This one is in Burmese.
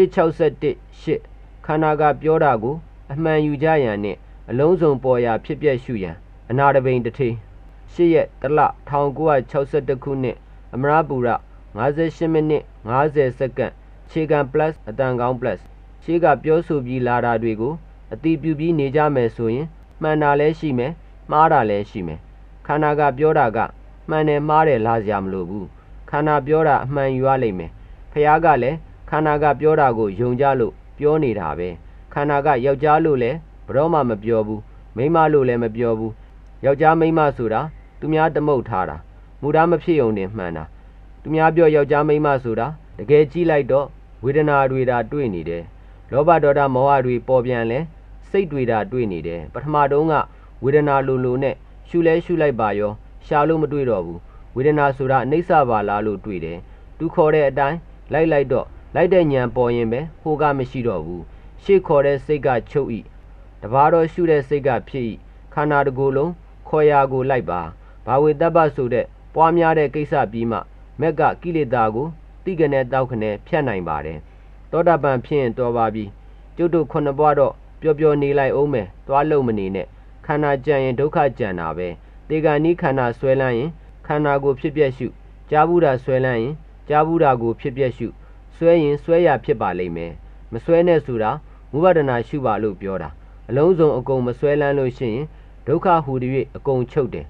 161 8ခန္ဓာကပြောတာကို အမှန်ယူကြရန်နှင့်အလုံးစုံပေါ်ရာဖြစ်ပျက်ရှုရန်အနာတပိန်တထေး၈ရက်တလ1962ခုနှစ်အမရပူရ58မိနစ်50စက္ကန့်ခြေခံ plus အတန်ကောင်း plus ရှေးကပြောဆိုပြီးလာတာတွေကိုအတိပြုပြီးနေကြမယ်ဆိုရင်မှန်တာလည်းရှိမယ်မှားတာလည်းရှိမယ်ခန္ဓာကပြောတာကမှန်တယ်မှားတယ်လာစရာမလိုဘူးခန္ဓာပြောတာအမှန်ယူရလိမ့်မယ်ဖះကလည်း ခန္ဓာကပြောတာကိုယုံကြလို့ပြောနေတာပဲခန္ဓာကယောက်ျားလို့လည်းဘယ်တော့မှမပြောဘူးမိန်းမလို့လည်းမပြောဘူးယောက်ျားမိန်းမဆိုတာသူများတမုတ်ထားတာမူတာမဖြစ်ုံတင်မှန်တာသူများပြောယောက်ျားမိန်းမဆိုတာတကယ်ကြည့်လိုက်တော့ဝေဒနာတွေဒါတွေ့နေတယ်လောဘဒေါသမောဟတွေပေါ်ပြန်လဲစိတ်တွေဒါတွေ့နေတယ်ပထမတုန်းကဝေဒနာလိုလိုနဲ့ရှုလဲရှုလိုက်ပါရောရှာလို့မတွေ့တော့ဘူးဝေဒနာဆိုတာအနိစ္စပါလားလို့တွေ့တယ်သူခေါ်တဲ့အတိုင်းလိုက်လိုက်တော့ လိုက်တဲ့ညံပေါ်ရင်ပဲဟိုကမရှိတော့ဘူးရှေ့ခေါ်တဲ့စိတ်ကချုပ်ဤတဘာတော့ရှုတဲ့စိတ်ကဖြစ်ဤခန္ဓာတစ်ကိုယ်လုံးခေါ်ရာကိုလိုက်ပါဘာဝေတ္တပဆိုတဲ့ပွားများတဲ့ကိစ္စပြီးမှမက်ကကိလေသာကိုတိကနေတောက်ခနဲ့ဖြတ်နိုင်ပါတယ်သောတာပန်ဖြစ်ရင်တော်ပါပြီကျုပ်တို့ခုနှစ်ဘွားတော့ပျော်ပျော်နေလိုက်အောင်မယ်သွားလို့မနေနဲ့ခန္ဓာကြံရင်ဒုက္ခကြံတာပဲတေဂာနိခန္ဓာဆွဲလန်းရင်ခန္ဓာကိုဖြစ်ပျက်ရှုကြားဘူးတာဆွဲလန်းရင်ကြားဘူးတာကိုဖြစ်ပျက်ရှု ဆွဲရင်ဆွဲရဖြစ်ပါလိမ့်မယ်မဆွဲနဲ့ဆိုတာမူဝဒနာရှုပါလို့ပြောတာအလုံးစုံအကုန်မဆွဲလန်းလို့ရှိရင်ဒုက္ခဟူ၍အကုန်ချုပ်တယ်